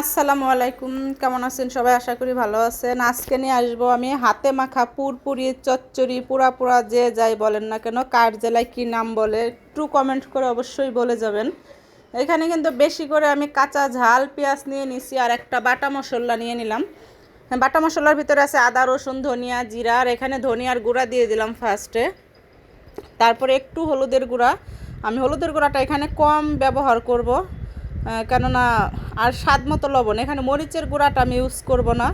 আসসালামু আলাইকুম। কেমন আছেন সবাই? আশা করি ভালো আছেন। আজকে নিয়ে আসব আমি হাতে মাখা পুরপুরি চচ্চড়ি, পুরা পুরা যে যাই বলেন না কেন, কার জেলায় কী নাম বলে একটু কমেন্ট করে অবশ্যই বলে যাবেন। এখানে কিন্তু বেশি করে আমি কাঁচা ঝাল, পেঁয়াজ নিয়ে নিছি আর একটা বাটা মশলা নিয়ে নিলাম। বাটা মশলার ভিতরে আছে আদা, রসুন, ধনিয়া, জিরা আর এখানে ধনিয়ার গুঁড়া দিয়ে দিলাম ফার্স্টে তারপরে একটু হলুদের গুঁড়া। আমি হলুদের গুঁড়াটা এখানে কম ব্যবহার করব। কেননা আর স্বাদ মতো লবণ। এখানে মরিচের গুঁড়াটা আমি ইউজ করব না।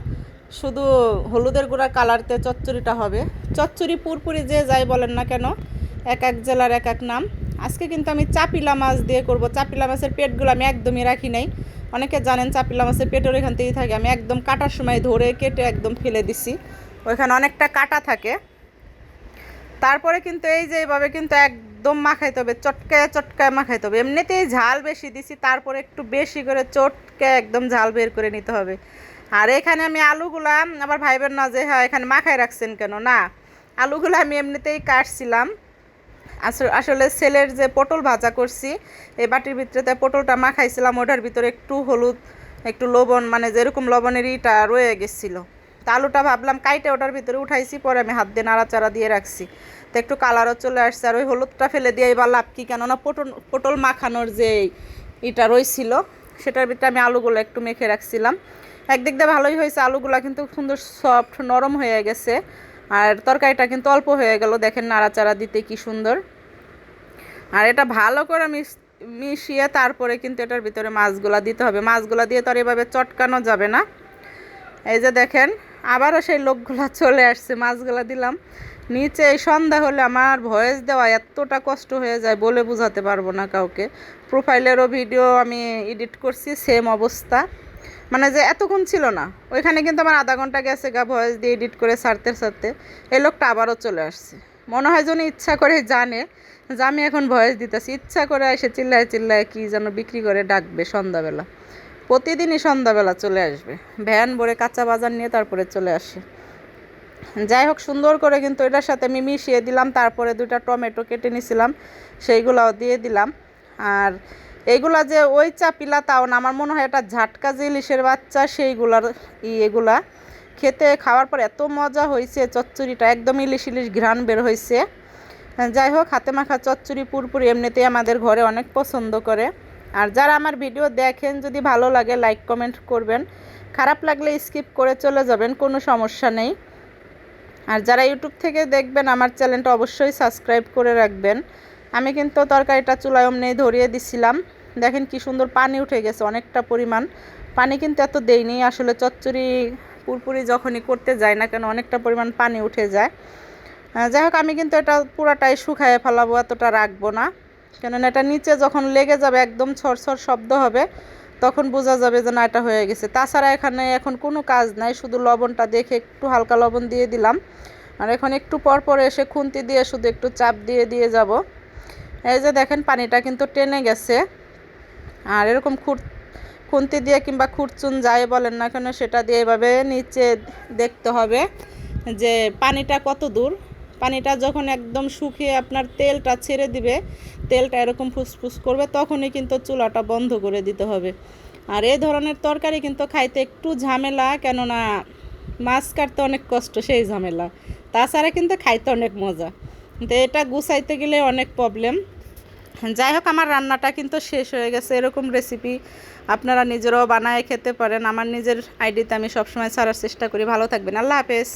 শুধু হলুদের গুঁড়া কালারতে চচ্চড়িটা হবে। চচ্চড়ি পুরপুরি যে যাই বলেন না কেন, এক এক জেলার এক এক নাম। আজকে কিন্তু আমি চাপিলা মাছ দিয়ে করব। চাপিলা মাছের পেটগুলো আমি একদমই রাখি নাই। অনেকে জানেন চাপিলা মাছের পেটের ওইখান থেকেই থাকে। আমি একদম কাটার সময় ধরে কেটে একদম ফেলে দিছি। ওইখানে অনেকটা কাটা থাকে। তারপরে কিন্তু এই যে এইভাবে কিন্তু একদম মাখাইতে হবে, চটকায় চটকায় মাখাইতে হবে। এমনিতেই ঝাল বেশি দিছি, তারপরে একটু বেশি করে চটকে একদম ঝাল বের করে নিতে হবে। আর এখানে আমি আলুগুলা আবার ভাইবেন না যে হ্যাঁ এখানে মাখায় রাখছেন কেন? না, আলুগুলো আমি এমনিতেই কাটছিলাম। আসলে সেলের যে পটল ভাজা করছি, এই বাটির ভিতরে পটলটা মাখাইছিলাম, ওটার ভিতরে একটু হলুদ, একটু লবণ মানে যেরকম লবণের ইটা রয়ে গেছিল। তা আলুটা ভাবলাম কাইটে ওটার ভিতরে উঠাইছি, পরে আমি হাত দিয়ে নাড়াচাড়া দিয়ে রাখছি। তো একটু কালারও চলে আসছে আর ওই হলুদটা ফেলে দিয়ে এবার লাভ কি কেননা পটল পটল মাখানোর যে ইটা রয়েছিল সেটার ভিতরে আমি আলুগুলো একটু মেখে রাখছিলাম। একদিক দিয়ে ভালোই হয়েছে, আলুগুলো কিন্তু সুন্দর সফট, নরম হয়ে গেছে। আর তরকারিটা কিন্তু অল্প হয়ে গেল, দেখেন নাড়াচাড়া দিতে কি সুন্দর। আর এটা ভালো করে মিশ মিশিয়ে তারপরে কিন্তু এটার ভিতরে মাছগুলা দিতে হবে। মাছগুলা দিয়ে তো আর এভাবে চটকানো যাবে না। এই যে দেখেন, আবারও সেই লোকগুলা চলে আসছে, মাছগুলা দিলাম। নিচে এই সন্ধ্যা হলে আমার ভয়েস দেওয়া এতটা কষ্ট হয়ে যায়, বলে বোঝাতে পারব না কাউকে। প্রোফাইলেরও ভিডিও আমি এডিট করছি, সেম অবস্থা। মানে যে এতক্ষণ ছিল না, ওইখানে কিন্তু আমার আধা ঘণ্টা গেছে গা ভয়েস দিয়ে এডিট করে সারতে সারতে এই লোকটা আবারও চলে আসছে। মনে হয় যেন ইচ্ছা করে জানে যে আমি এখন ভয়েস দিতেছি। ইচ্ছা করে এসে চিল্লায় চিল্লায় কি যেন বিক্রি করে ডাকবে সন্ধ্যাবেলা। প্রতিদিনই সন্ধ্যাবেলা চলে আসবে। ভ্যান ভরে কাঁচা বাজার নিয়ে তারপরে চলে আসে। যাই হোক, সুন্দর করে কিন্তু এটার সাথে আমি মিশিয়ে দিলাম, তারপরে দুটা টমেটো কেটে নিছিলাম, সেইগুলাও দিয়ে দিলাম। আর এইগুলা যে ওই চাপিলা তাও না, আমার মনে হয় এটা ঝাটকা যে ইলিশের বাচ্চা, সেইগুলার ই এগুলা। খেতে, খাওয়ার পর এত মজা হয়েছে চচ্চড়িটা একদম ইলিশ ইলিশ ঘ্রাণ বের হয়েছে যাই হোক, হাতে মাখা চচ্চড়ি পুরপুরি এমনিতেই আমাদের ঘরে অনেক পছন্দ করে। আর যারা আমার ভিডিও দেখেন, যদি ভালো লাগে লাইক কমেন্ট করবেন। খারাপ লাগলে স্কিপ করে চলে যাবেন, কোনো সমস্যা নেই। আর যারা ইউটিউব থেকে দেখবেন, আমার চ্যানেলটা অবশ্যই সাবস্ক্রাইব করে রাখবেন। আমি কিন্তু তরকারিটা চুলায় অমনি ধরিয়ে দিছিলাম। দেখেন কি সুন্দর পানি উঠে গেছে, অনেকটা পরিমাণ। পানি কিন্তু এত দেয়নি আসলে চচ্চড়ি, পুরপুরি যখনই করতে যায় না কেন, অনেকটা পরিমাণ পানি উঠে যায়। যাই হোক, আমি কিন্তু এটা পুরাটাই শুকায় ফেলাবো, এতটা রাখব না। কেননা এটা নিচে যখন লেগে যাবে, একদম ছরছর শব্দ হবে, তখন বোঝা যাবে যে না, এটা হয়ে গেছে। তাছাড়া এখানে এখন কোনো কাজ নাই, শুধু লবণটা দেখে একটু হালকা লবণ দিয়ে দিলাম। আর এখন একটু পর পর এসে খুন্তি দিয়ে শুধু একটু চাপ দিয়ে দিয়ে যাব। এই যে দেখেন, পানিটা কিন্তু টেনে গেছে। আর এরকম খুঁট খুন্তি দিয়ে কিংবা খুঁটচুন যাই বলেন না কেন, সেটা দিয়ে এভাবে নিচে দেখতে হবে যে পানিটা কত দূর। পানিটা যখন একদম শুকিয়ে আপনার তেলটা ছেড়ে দিবে তেলটা এরকম ফুসফুস করবে, তখনই কিন্তু চুলাটা বন্ধ করে দিতে হবে। আর এই ধরনের তরকারি কিন্তু খাইতে একটু ঝামেলা, কেননা মাছ কাটতে অনেক কষ্ট, সেই ঝামেলা। তাছাড়া কিন্তু খাইতে অনেক মজা। তো এটা গুছাইতে গেলে অনেক প্রবলেম যাই হোক, আমার রান্নাটা কিন্তু শেষ হয়ে গেছে। এরকম রেসিপি আপনারা নিজেরাও বানায় খেতে পারেন। আমার নিজের আইডিতে আমি সবসময় ছাড়ার চেষ্টা করি। ভালো থাকবেন। আল্লাহ হাফেজ।